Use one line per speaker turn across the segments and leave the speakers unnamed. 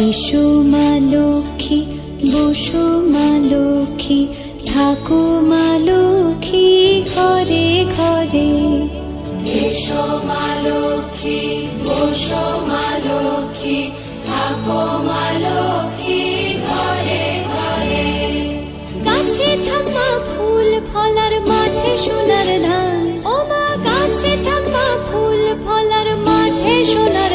এসো মা লক্ষ্মী বসো মা লক্ষ্মী থাকো মা লক্ষ্মী ঘরে ঘরে।
এসো মা লক্ষ্মী বসো মা লক্ষ্মী থাকো মা লক্ষ্মী ঘরে ঘরে।
ফুল ফলার মাঠে সোনার ধান। ও মা ফুল ফলার মাঠে সোনার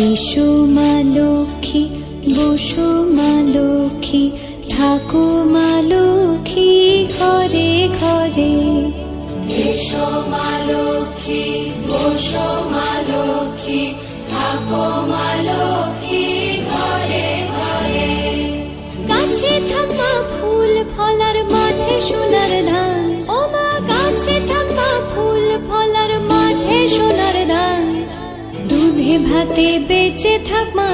এসো মা লক্ষ্মী বসো মা লক্ষ্মী ঠাকো মা লক্ষ্মী ঘরে ঘরে। এসো মা লক্ষ্মী বসো মা লক্ষ্মী মা লক্ষ্মী
ঘরে ঘরে।
থাকা ফুল ফলার
মাঠে সোনার ধান। যাতে বেঁচে থাক মা